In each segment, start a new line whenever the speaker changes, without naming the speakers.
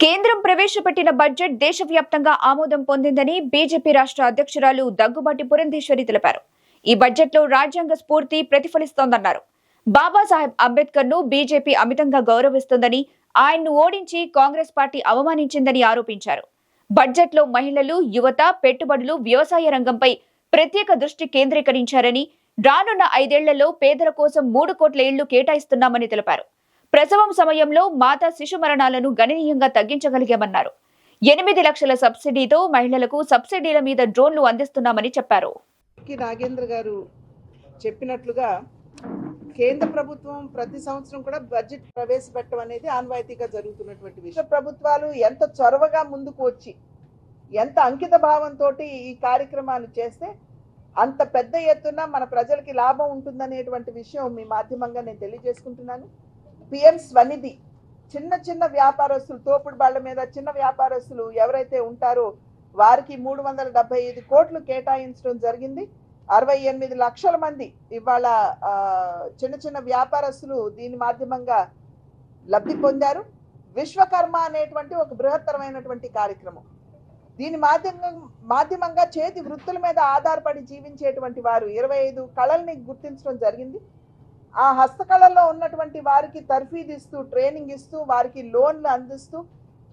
కేంద్రం ప్రవేశపెట్టిన బడ్జెట్ దేశవ్యాప్తంగా ఆమోదం పొందిందని బీజేపీ రాష్ట్ర అధ్యక్షురాలు దగ్గుబాటి పురంధేశ్వరి తెలిపారు. ఈ బడ్జెట్లో రాజ్యాంగ స్ఫూర్తి ప్రతిఫలిస్తోందన్నారు. బాబాసాహెబ్ అంబేద్కర్ను బీజేపీ అమితంగా గౌరవిస్తుందని ఆయన్ను ఓడించి కాంగ్రెస్ పార్టీ అవమానించిందని ఆరోపించారు. బడ్జెట్లో మహిళలు యువత పెట్టుబడులు వ్యవసాయ రంగంపై ప్రత్యేక దృష్టి కేంద్రీకరించారని రానున్న ఐదేళ్ళలో పేదల కోసం మూడు కోట్ల ఇళ్ళు కేటాయిస్తున్నామని తెలిపారు. ప్రసవం సమయంలో మాతా శిశు మరణాలను గణనీయంగా తగ్గించగలిగామన్నారు. ఎనిమిది లక్షల సబ్సిడీతో మహిళలకు సబ్సిడీల మీద డ్రోన్లు అందిస్తున్నామని చెప్పారు.
కి నాగేంద్ర గారు చెప్పినట్లుగా కేంద్ర ప్రభుత్వం ప్రతి సంవత్సరం కూడా బడ్జెట్ ప్రవేశపెట్టడం అనేది ఆన్వాయితీగా జరుగుతున్నటువంటి విషయం. ప్రభుత్వాలు ఎంత చొరవగా ముందుకు వచ్చి ఎంత అంకిత భావంతో ఈ కార్యక్రమాలు చేస్తే అంత పెద్ద ఎత్తున మన ప్రజలకి లాభం ఉంటుందనేటువంటి విషయం మీ మాధ్యమంగా నేను తెలియజేసుకుంటున్నాను. పిఎం స్వనిధి చిన్న చిన్న వ్యాపారస్తులు తోపుడు బాళ్ళ మీద చిన్న వ్యాపారస్తులు ఎవరైతే ఉంటారో వారికి మూడు వందల డెబ్బై ఐదు కోట్లు కేటాయించడం జరిగింది. అరవై ఎనిమిది లక్షల మంది ఇవాళ చిన్న చిన్న వ్యాపారస్తులు దీని మాధ్యమంగా లబ్ధి పొందారు. విశ్వకర్మ అనేటువంటి ఒక బృహత్తరమైనటువంటి కార్యక్రమం. దీని మాధ్యమం మాధ్యమంగా చేతి వృత్తుల మీద ఆధారపడి జీవించేటువంటి వారు ఇరవై ఐదు కళల్ని గుర్తించడం జరిగింది. ఆ హస్తకళల్లో ఉన్నటువంటి వారికి తర్ఫీదు ఇస్తూ ట్రైనింగ్ ఇస్తూ వారికి లోన్లు అందిస్తూ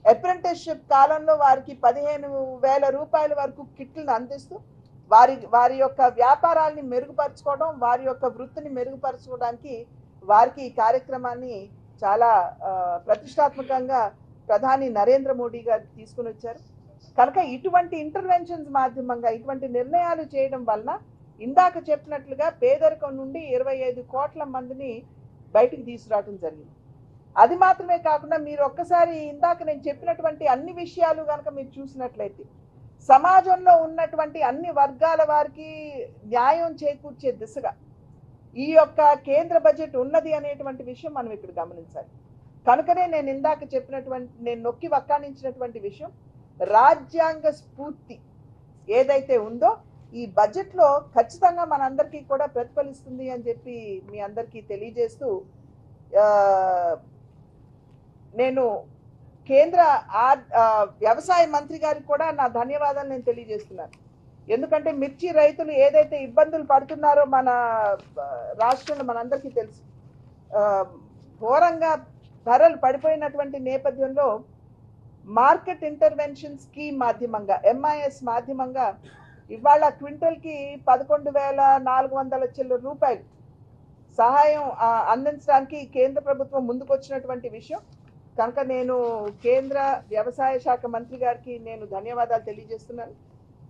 అప్రెంటిస్షిప్ కాలంలో వారికి పదిహేను వేల రూపాయల వరకు కిట్లను అందిస్తూ వారి వారి యొక్క వ్యాపారాల్ని మెరుగుపరచుకోవడం వారి యొక్క వృత్తిని మెరుగుపరచుకోవడానికి వారికి ఈ కార్యక్రమాన్ని చాలా ఆ, ప్రతిష్టాత్మకంగా ప్రధాని నరేంద్ర మోడీ గారు తీసుకుని వచ్చారు. కనుక ఇటువంటి ఇంటర్వెన్షన్స్ మాధ్యమంగా ఇటువంటి నిర్ణయాలు చేయడం వలన ఇందాక చెప్పినట్లుగా పేదరికం నుండి ఇరవై ఐదు కోట్ల మందిని బయటికి తీసుకురావడం జరిగింది. అది మాత్రమే కాకుండా మీరు ఒక్కసారి ఇందాక నేను చెప్పినటువంటి అన్ని విషయాలు కనుక మీరు చూసినట్లయితే సమాజంలో ఉన్నటువంటి అన్ని వర్గాల వారికి న్యాయం చేకూర్చే దిశగా ఈ యొక్క కేంద్ర బడ్జెట్ ఉన్నది అనేటువంటి విషయం మనం ఇక్కడ గమనించాలి. కనుకనే నేను ఇందాక చెప్పినటువంటి నేను నొక్కి వక్కాణించినటువంటి విషయం రాజ్యాంగ స్ఫూర్తి ఏదైతే ఉందో ఈ బడ్జెట్లో ఖచ్చితంగా మనందరికీ కూడా ప్రతిఫలిస్తుంది అని చెప్పి మీ అందరికీ తెలియజేస్తూ నేను కేంద్ర ఆర్- వ్యవసాయ మంత్రి గారికి కూడా నా ధన్యవాదాలు నేను తెలియజేస్తున్నాను. ఎందుకంటే మిర్చి రైతులు ఏదైతే ఇబ్బందులు పడుతున్నారో మన రాష్ట్రంలో మనందరికీ తెలుసు. ఘోరంగా ధరలు పడిపోయినటువంటి నేపథ్యంలో మార్కెట్ ఇంటర్వెన్షన్ స్కీమ్ మాధ్యమంగా ఎంఐఎస్ మాధ్యమంగా ఇవాళ క్వింటల్కి పదకొండు వేల నాలుగు వందల చిల్లర రూపాయలు. సహాయం అందించడానికి కేంద్ర ప్రభుత్వం ముందుకొచ్చినటువంటి విషయం. కనుక నేను కేంద్ర వ్యవసాయ శాఖ మంత్రి గారికి నేను ధన్యవాదాలు తెలియజేస్తున్నాను.